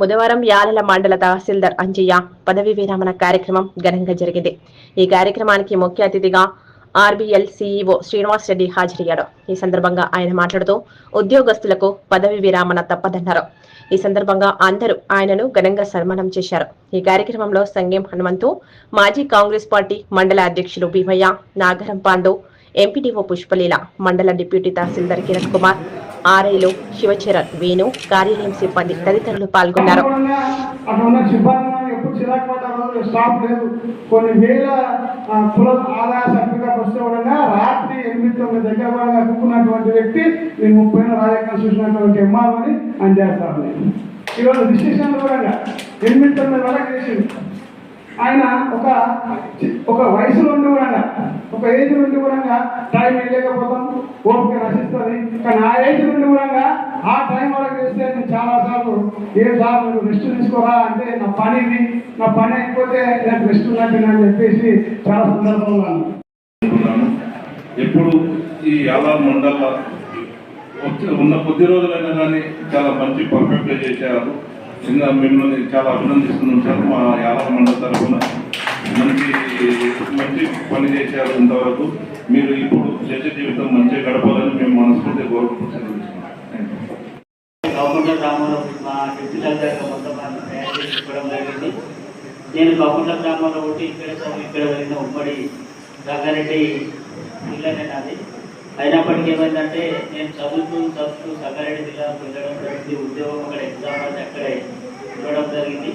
బుధవారం యాలల మండల తహసీల్దార్ అంజయ్య పదవీ విరమణ కార్యక్రమం ఘనంగా జరిగింది. ఈ కార్యక్రమానికి ముఖ్య అతిథిగా ఆర్బీఎల్ సీఈఓ శ్రీనివాస్ రెడ్డి హాజరయ్యారు. ఈ సందర్భంగా ఆయన మాట్లాడుతూ ఉద్యోగస్తులకు పదవి విరమణ తప్పదన్నారు. ఈ సందర్భంగా అందరూ ఆయనను ఘనంగా సన్మానం చేశారు. ఈ కార్యక్రమంలో సంగేం హనుమంతు మాజీ కాంగ్రెస్ పార్టీ మండల అధ్యక్షులు భీమయ్య నాగరం పాండు ఎంపీడీఓ పుష్పలీల మండల డిప్యూటీ తహసీల్దార్ కిరణ్ కుమార్ ఆర్ఐలు శివచరణ్ వేణు కార్యాలయం సిబ్బంది తదితరులు పాల్గొన్నారు. అక్కడ ఉన్న కొన్ని వేల కుల ఆదాయ సర్టిఫికేట్ వస్తే రాత్రి ఎనిమిది తొమ్మిది దగ్గర కూడా వ్యక్తి నేను ముప్పై రాజకీయాలు చూసినటువంటి ఎంఆర్ అని ఆయన ఈరోజు కూడా ఎనిమిది తొమ్మిది వరకు చేసింది ఆయన ఒక ఒక వయసులో ఉన్న ఒక ఏజ్ నుండి కూడా టైం వెళ్ళలేకపోతాం ఓపిక నశిస్తుంది. కానీ ఆ ఏజ్ నుండి కూడా ఆ టైం వరకు చేస్తే నేను చాలా సార్లు ఏ సార్ రెస్ట్ తీసుకోరా అంటే నా పని ఇది నా పని అయిపోతే నాకు రెస్ట్ ఉన్నట్టు అని చెప్పేసి చాలా సందర్భంగా ఎప్పుడు ఈ యాదాద్ మండల ఉన్న కొద్ది రోజులైనా కానీ చాలా మంచి పర్ఫెక్ట్గా చేశారు. చిన్న మిమ్మల్ని చాలా అభినందిస్తున్నాం సార్. మా మంచి పని ఇంతవరకు. మీరు ఇప్పుడు చర్చ జీవితం మంచిగా గడపాలని మేము మనస్ఫూర్తి కోరుకుంటున్నాం. కాకుండా గ్రామంలో మా డిప్యూటీ మొత్తం తయారు చేసి ఇవ్వడం జరిగింది. నేను కాకుండా గ్రామంలో ఒకటి ఇక్కడ ఇక్కడ వెళ్ళిన ఉమ్మడి రంగారెడ్డి జిల్లానే నాది. అయినప్పటికీ ఏమైందంటే నేను చదువుతూ చదువుతూ సంగారెడ్డి జిల్లాకు వెళ్ళడం జరిగింది. ఉద్యోగం అక్కడ ఎగ్జామ్ అక్కడే ఉండడం జరిగింది.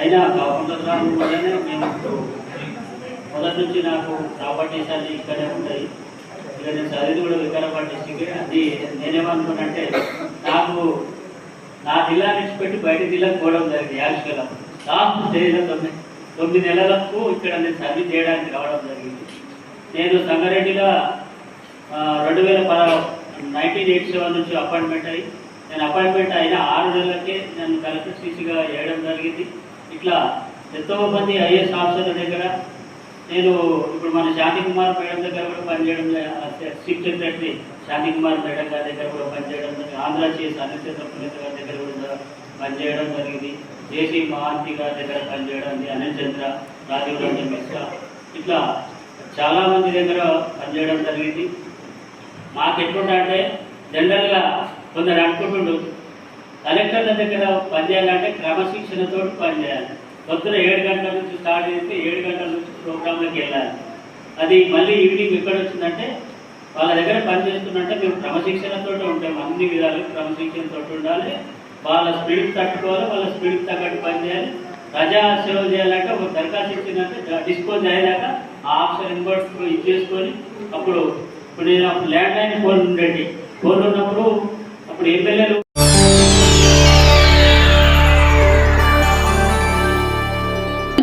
అయినా కాకుండా గ్రామం వల్లనే మేము ఇప్పుడు మొదటి నుంచి నాకు ప్రాపర్టీస్ అన్ని ఇక్కడే ఉంటాయి. ఇక్కడ నేను చదివింది కూడా వికారాబాద్ డిస్టిక్ అది నేనేమనుకున్నానంటే నాకు నా జిల్లా నుంచి పెట్టి బయట జిల్లాకు పోవడం జరిగింది యాక్చువల్గా లాస్ట్ స్టేజ్లో తొమ్మిది తొమ్మిది నెలలకు ఇక్కడ నేను సర్వీస్ చేయడానికి రావడం జరిగింది. నేను సంగారెడ్డిలో రెండు వేల పద నైన్టీన్ ఎయిటీ సెవెన్ నుంచి అపాయింట్మెంట్ అయ్యి నేను అపాయింట్మెంట్ అయిన ఆరు నెలలకే నేను కలెక్టర్ సీసీగా వేయడం జరిగింది. ఇట్లా ఎంతో మంది ఐఏఎస్ ఆఫీసర్ల దగ్గర నేను ఇప్పుడు మన శాంతి కుమార్ మేడం దగ్గర కూడా పనిచేయడం జ- chief secretary Shanthi Kumar madam గారి దగ్గర కూడా పనిచేయడం జరిగింది. ఆంధ్ర చీఫ్ అనిశ్చేత పునీత గారి దగ్గర కూడా పనిచేయడం జరిగింది. జేసీ మహాంతి గారి దగ్గర పనిచేయడం జరిగింది. అనిల్ చంద్ర రాజీవ్ రంజన్ మిశ్రా. ఇట్లా చాలా మంది దగ్గర పనిచేయడం జరిగింది. మాకు ఎట్లుంటే జనరల్గా కొందరు అనుకుంటుండ్రు కలెక్టర్ల దగ్గర పనిచేయాలంటే క్రమశిక్షణతో పనిచేయాలి. పొద్దున ఏడు గంటల నుంచి స్టార్ట్ చేస్తే ఏడు గంటల నుంచి ప్రోగ్రాంలోకి వెళ్ళాలి. అది మళ్ళీ ఈవినింగ్ ఎక్కడ వచ్చిందంటే వాళ్ళ దగ్గర పని మేము క్రమశిక్షణతో ఉంటాం. అన్ని విధాలు క్రమశిక్షణతో ఉండాలి. వాళ్ళ స్పీడ్ తట్టుకోవాలి. వాళ్ళ స్పీడ్ తగ్గట్టు పని చేయాలి. ప్రజా సేవ చేయాలంటే ఒక దరఖాస్తు ఇచ్చిందంటే డిస్పోజ్ అయ్యాక ఆ ఆప్షన్ ఇన్వర్ట్ ఇది చేసుకొని అప్పుడు ఇప్పుడు నేను అప్పుడు ల్యాండ్ లైన్ ఫోన్ ఉండేది ఫోన్ ఉన్నప్పుడు అప్పుడు ఎమ్మెల్యేలు